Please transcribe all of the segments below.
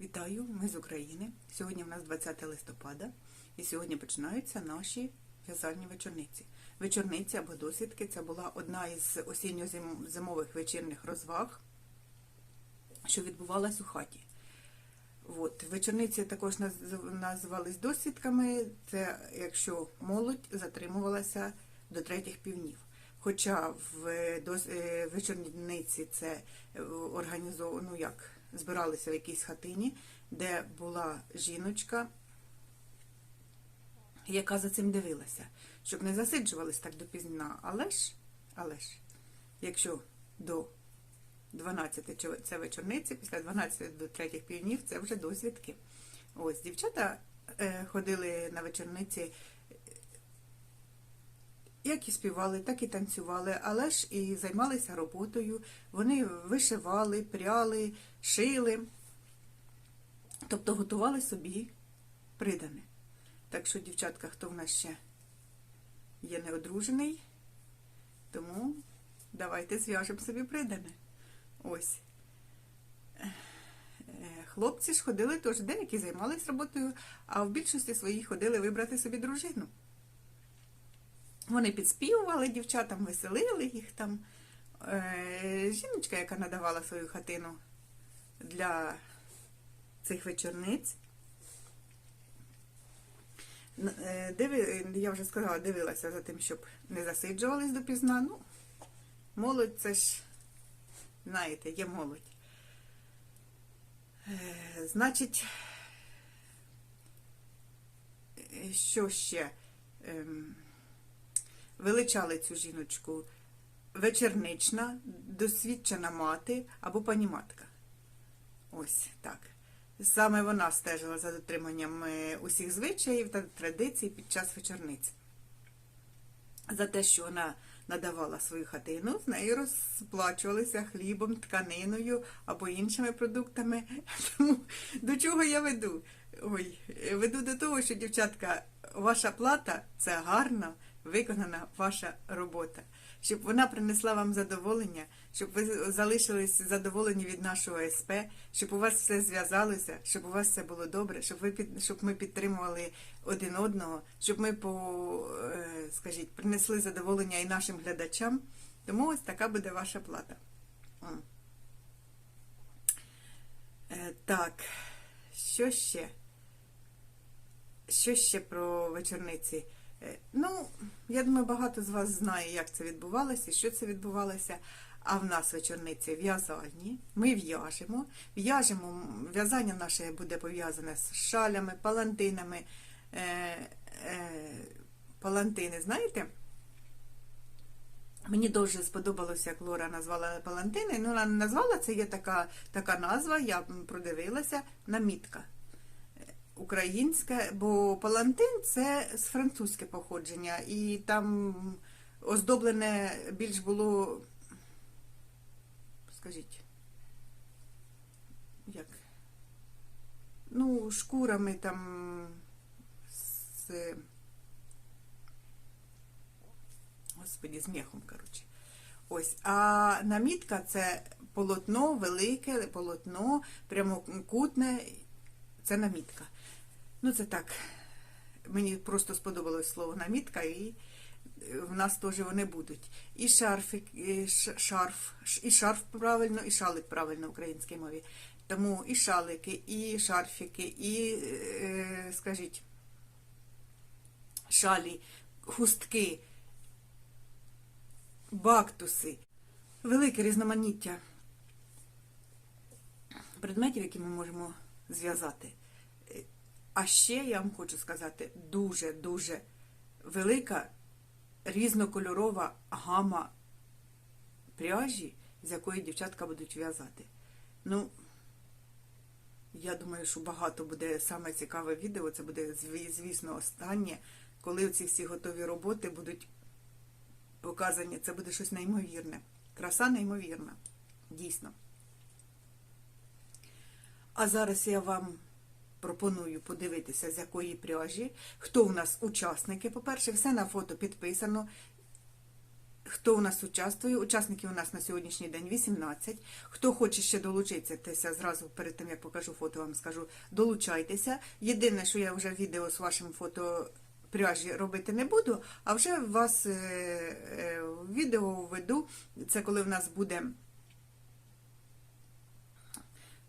Вітаю, ми з України. Сьогодні в нас 20 листопада, і сьогодні починаються наші в'язальні вечорниці. Вечорниці або досвідки це була одна із осінньо-зимових вечірніх розваг, що відбувалась у хаті. От. Вечорниці також називались досвідками, це якщо молодь затримувалася до третіх півнів. Хоча в е, вечорниці це організовано, ну як, збиралися в якійсь хатині, де була жіночка, яка за цим дивилася, щоб не засиджувались так допізна. Але ж, але ж, якщо до 12 це вечорниці, після 12 до третіх півнів це вже досвідки. Ось дівчата е, ходили на вечорниці, як і співали, так і танцювали, але ж і займалися роботою. Вони вишивали, пряли, шили, тобто готували собі придане. Так що, дівчатка, хто в нас ще є неодружений, тому давайте зв'яжемо собі придане. Ось. Е, Хлопці ж ходили теж, деякі займались роботою, а в більшості своїх ходили вибрати собі дружину. Вони підспівували дівчатам, веселили їх там. Е, Жіночка, яка надавала свою хатину для цих вечорниць. Е, я вже сказала, дивилася за тим, щоб не засиджувались допізна. Ну, молодь це ж, знаєте, є молодь. Е, Значить, що ще? Величали цю жіночку вечернична, досвідчена мати або паніматка. Ось так. Саме вона стежила за дотриманням е, усіх звичаїв та традицій під час вечорниць. За те, що вона надавала свою хатину, з нею розплачувалися хлібом, тканиною або іншими продуктами. Тому до чого я веду? Ой, е, веду до того, що, дівчатка, ваша плата це гарна виконана ваша робота. Щоб вона принесла вам задоволення, щоб ви залишились задоволені від нашого СП, щоб у вас все зв'язалося, щоб у вас все було добре, щоб ви щоб ми підтримували один одного, щоб ми по, е, скажіть, принесли задоволення і нашим глядачам. Тому ось така буде ваша плата. Е, Так, що ще? Що ще про вечорниці? Е, Ну, я думаю, багато з вас знає, як це відбувалося, що це відбувалося. А в нас вечорниці в'язальні. Ми в'яжемо. В'яжемо, в'язання наше буде пов'язане з шалями, палантинами. Е, е, палантини, знаєте? Мені дуже сподобалося, як Лора назвала палантини. Ну, вона назвала це, є така, така назва, я продивилася, намітка українське, бо палантин це з французьке походження, і там оздоблене більш було, скажіть, як? Ну, шкурами там з. Господі, з м'яхом, коротше. Ось. А намітка це полотно, велике полотно, прямокутне, це намітка. Ну, це так. Мені просто сподобалось слово намітка, і в нас теж вони будуть. І шарфик, і шарф, і шарф правильно, і шалик правильно в українській мові. Тому і шалики, і шарфики, і, е, скажіть, шалі, хустки, бактуси, велике різноманіття предметів, які ми можемо зв'язати. А ще я вам хочу сказати, дуже-дуже велика різнокольорова гама пряжі, з якої дівчатка будуть в'язати. Ну, я думаю, що багато буде саме цікаве відео. Це буде, звісно, останнє, коли ці всі готові роботи будуть показані. Це буде щось неймовірне. Краса неймовірна. Дійсно. А зараз я вам пропоную подивитися, з якої пряжі, хто у нас учасники. По-перше, все на фото підписано. хто у нас участвує. Учасників у нас на сьогоднішній день 18. Хто хоче ще долучитися, зразу перед тим як покажу фото, вам скажу, долучайтеся. Єдине, що я вже відео з вашим фото пряжі робити не буду, а вже вас е, е, відео введу. Це коли в нас буде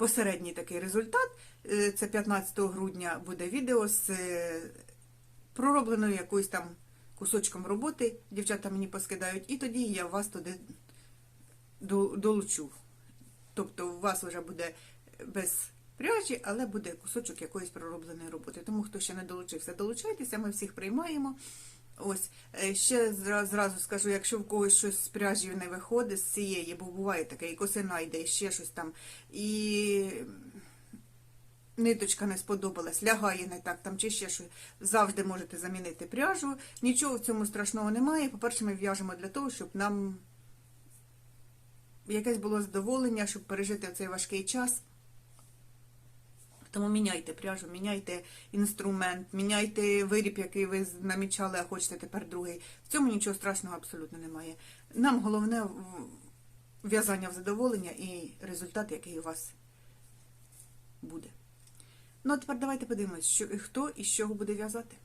посередній такий результат. Е, Це 15 грудня буде відео з е, проробленою якоюсь там кусочком роботи. Дівчата мені поскидають, і тоді я вас туди долучу. Тобто у вас вже буде без пряжі, але буде кусочок якоїсь проробленої роботи. Тому хто ще не долучився, долучайтеся, ми всіх приймаємо. Ось е, ще зразу скажу, якщо в когось щось з пряжі не виходить з цієї, бо буває таке, і косина йде, і ще щось там, і ниточка не сподобалась, лягає не так там чи ще щось, завжди можете замінити пряжу. Нічого в цьому страшного немає. По-перше, ми в'яжемо для того, щоб нам якесь було задоволення, щоб пережити цей важкий час. Тому міняйте пряжу, міняйте інструмент, міняйте виріб, який ви намічали, а хочете тепер другий. В цьому нічого страшного абсолютно немає. Нам головне в'язання в задоволення і результат, який у вас буде. Ну, а тепер давайте подивимось, що, хто і з чого буде в'язати.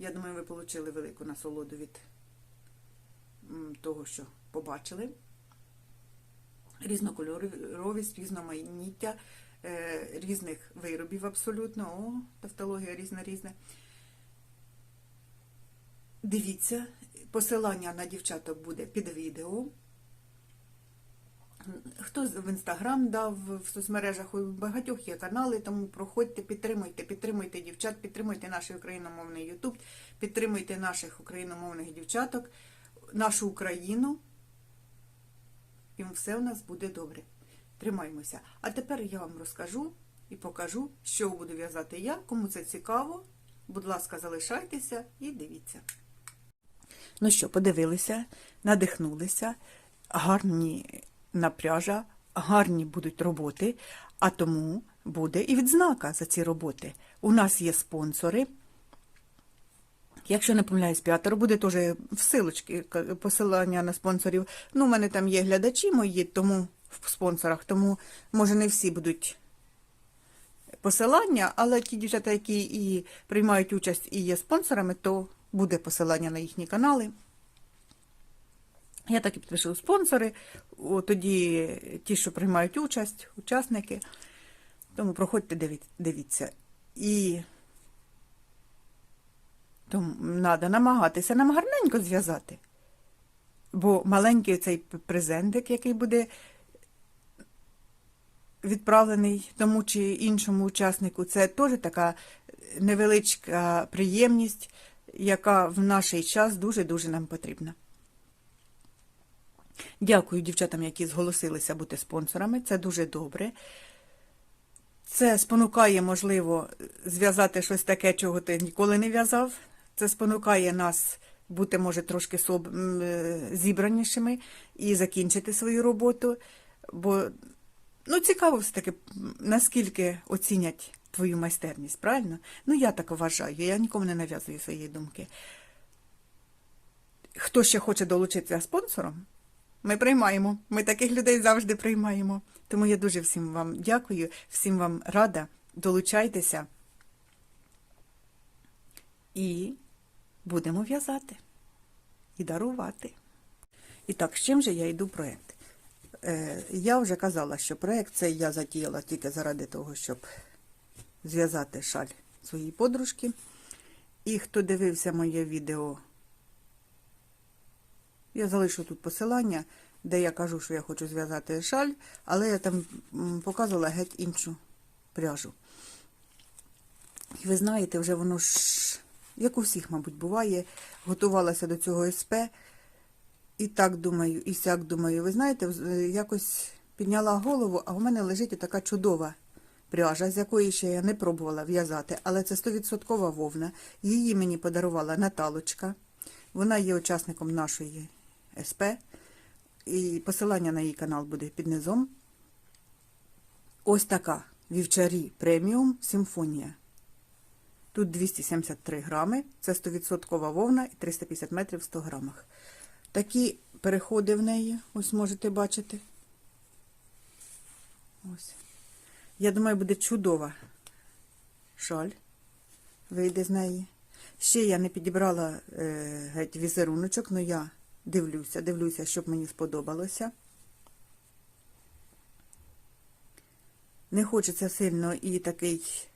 Я думаю, ви отримали велику насолоду від того, що побачили. Різнокольоровість, різноманіття е, різних виробів абсолютно. О, тавтологія різна різна. Дивіться, посилання на дівчаток буде під відео. Хто в інстаграм дав в соцмережах, у багатьох є канали, тому проходьте, підтримуйте, підтримуйте дівчат, підтримуйте наш україномовний Ютуб, підтримуйте наших україномовних дівчаток, нашу Україну. І все у нас буде добре. Тримаймося. А тепер я вам розкажу і покажу, що буду в'язати я. Кому це цікаво, будь ласка, залишайтеся і дивіться. Ну що, подивилися, надихнулися, гарні напряжа, гарні будуть роботи, а тому буде і відзнака за ці роботи. У нас є спонсори. Якщо не помиляюсь, п'ятеро, буде теж в силочці к- посилання на спонсорів. Ну, у мене там є глядачі мої, тому в спонсорах, тому може не всі будуть посилання, але ті дівчата, які і приймають участь і є спонсорами, то буде посилання на їхні канали. Я так і підпишу спонсори, тоді ті, що приймають участь, учасники. Тому проходьте, дивіться. І тому треба намагатися нам гарненько зв'язати. Бо маленький цей презентик, який буде відправлений тому чи іншому учаснику, це теж така невеличка приємність, яка в наш час дуже-дуже нам потрібна. Дякую дівчатам, які зголосилися бути спонсорами. Це дуже добре. Це спонукає, можливо, зв'язати щось таке, чого ти ніколи не в'язав. Це спонукає нас бути, може, трошки соб... зібранішими і закінчити свою роботу. Бо ну, цікаво все-таки, наскільки оцінять твою майстерність, правильно? Ну, я так вважаю, я нікому не нав'язую своєї думки. Хто ще хоче долучитися спонсором, ми приймаємо. Ми таких людей завжди приймаємо. Тому я дуже всім вам дякую, всім вам рада. Долучайтеся і будемо в'язати і дарувати. І так, з чим же я йду проєкт? Е, я вже казала, що проєкт цей я затіяла тільки заради того, щоб зв'язати шаль своїй подружки. І хто дивився моє відео я залишу тут посилання, де я кажу, що я хочу зв'язати шаль, але я там показувала геть іншу пряжу. І ви знаєте, вже воно ж, як у всіх, мабуть, буває, готувалася до цього СП. І так думаю, і сяк думаю. Ви знаєте, е, якось підняла голову, а у мене лежить така чудова пряжа, з якої ще я не пробувала в'язати, але це 100% вовна. Її мені подарувала Наталочка. Вона є учасником нашої СП. І посилання на її канал буде під низом. Ось така вівчарі преміум симфонія. Тут 273 грами, це 100% вовна і 350 метрів в 100 грамах. Такі переходи в неї, ось можете бачити. Ось. Я думаю, буде чудова шаль. Вийде з неї. Ще я не підібрала е, геть візеруночок, але я дивлюся, дивлюся, щоб мені сподобалося. Не хочеться сильно і такий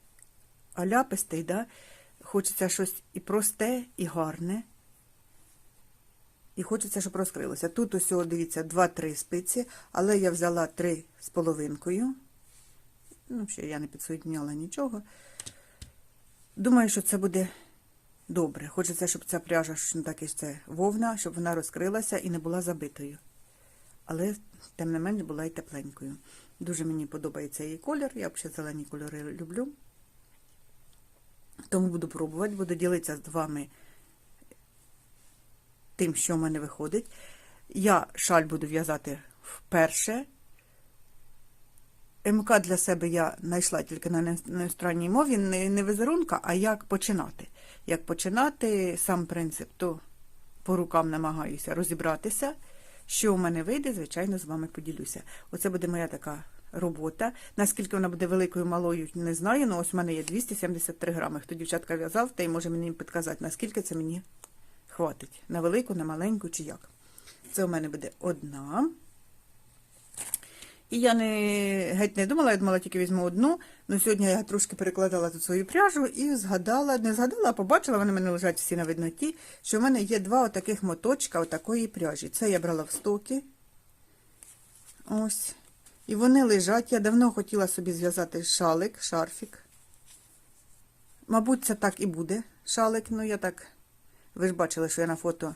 аляпистий, да? хочеться щось і просте, і гарне. І хочеться, щоб розкрилося. Тут ось, о, дивіться, 2-3 спиці, але я взяла 3 з половинкою. Ну, ще я не підсоєдняла нічого. Думаю, що це буде добре. Хочеться, щоб ця пряжа, ж, ну, так і це вовна, щоб вона розкрилася і не була забитою. Але, тим не менш, була і тепленькою. Дуже мені подобається її колір. Я взагалі зелені кольори люблю. Тому буду пробувати, буду ділитися з вами тим, що в мене виходить. Я шаль буду в'язати вперше. МК для себе я знайшла тільки на іностранній мові, не, не візерунка, а як починати. Як починати сам принцип, то по рукам намагаюся розібратися. Що у мене вийде, звичайно, з вами поділюся. Оце буде моя така робота. Наскільки вона буде великою, малою, не знаю. Ну, ось у мене є 273 грами. Хто дівчатка в'язав, той може мені підказати, наскільки це мені хватить. На велику, на маленьку чи як. Це у мене буде одна. І я не геть не думала, я думала, тільки візьму одну. Ну сьогодні я трошки перекладала тут свою пряжу і згадала, не згадала, а побачила, вони в мене лежать всі на видноті, що в мене є два отаких моточка отакої пряжі. Це я брала в стоки. Ось. І вони лежать. Я давно хотіла собі зв'язати шалик, шарфік. Мабуть, це так і буде. Шалик, ну я так. Ви ж бачили, що я на фото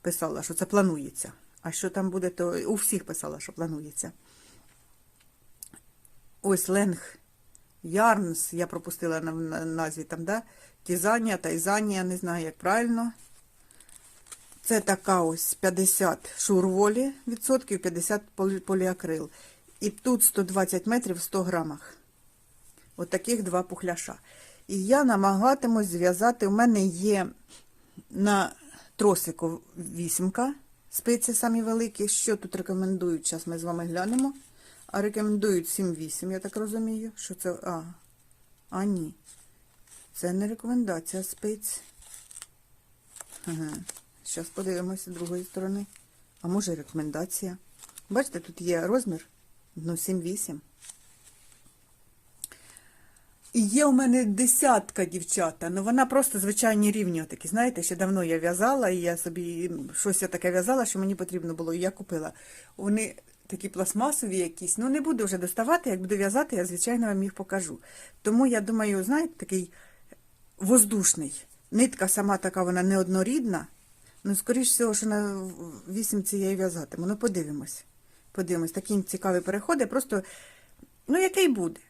писала, що це планується. А що там буде, то у всіх писала, що планується. Ось ленг Ярнс, я пропустила на, на назві там, да? Тізанія, Тайзанія, не знаю, як правильно. Це така ось 50 шурволі відсотків, 50 полі- поліакрил. І тут 120 метрів в 100 грамах. От таких два пухляша. І я намагатимусь зв'язати. У мене є на тросику вісімка, спиці самі великі. Що тут рекомендують? Зараз ми з вами глянемо. А рекомендують 7-8, я так розумію. Що це. А, а ні. Це не рекомендація спиць. Ага. Зараз подивимося з другої сторони. а може рекомендація. Бачите, тут є розмір ну, 7-8. І є у мене десятка дівчата, ну вона просто звичайні рівні отакі. Знаєте, ще давно я в'язала, і я собі щось я таке в'язала, що мені потрібно було, і я купила. Вони такі пластмасові якісь. Ну, не буду вже доставати, як буду в'язати, я, звичайно, вам їх покажу. Тому я думаю, знаєте, такий воздушний. Нитка сама така, вона неоднорідна. Ну, скоріш всього, що на вісімці я і в'язатиму. Ну, подивимось. Подивимось, такі цікаві переходи. Просто, ну, який буде?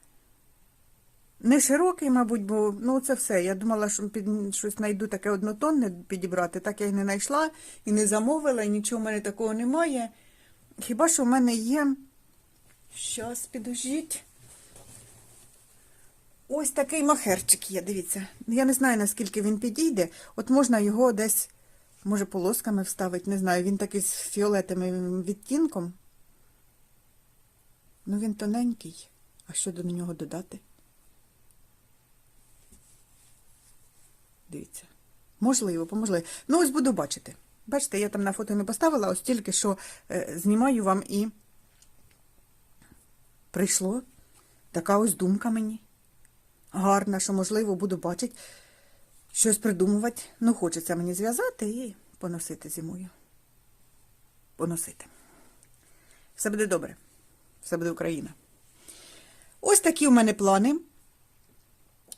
Не широкий, мабуть, бо ну це все. Я думала, що під щось знайду таке однотонне підібрати. Так я і не знайшла, і не замовила, і нічого в мене такого немає. Хіба що в мене є. Щас, підождіть. Ось такий махерчик є, дивіться. Я не знаю, наскільки він підійде. От можна його десь, може, полосками вставити, не знаю. Він такий з фіолетовим відтінком. Ну, він тоненький. А що до нього додати? Дивіться. Можливо, поможливо. Ну, ось буду бачити. Бачите, я там на фото не поставила, ось тільки що е, знімаю вам і прийшло така ось думка мені. Гарна, що, можливо, буду бачити, щось придумувати. Ну, хочеться мені зв'язати і поносити зимою. Поносити. Все буде добре. Все буде Україна. Ось такі у мене плани.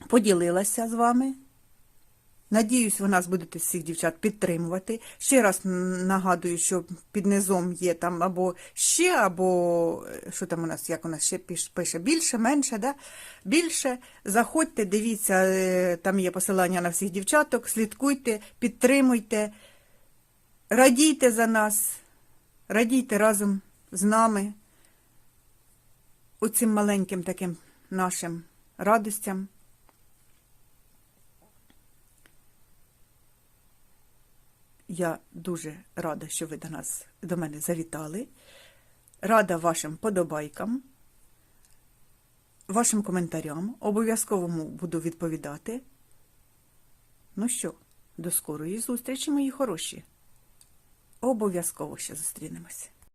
Поділилася з вами. Надіюсь, ви нас будете всіх дівчат підтримувати. Ще раз нагадую, що під низом є там або ще, або е, що там у нас, як у нас ще пише, більше, менше, да? більше. Заходьте, дивіться, е, там є посилання на всіх дівчаток, слідкуйте, підтримуйте, радійте за нас, радійте разом з нами оцим маленьким таким нашим радостям. Я дуже рада, що ви до нас до мене завітали. Рада вашим подобайкам, вашим коментарям. Обов'язково буду відповідати. Ну що, до скорої зустрічі, мої хороші. Обов'язково ще зустрінемось.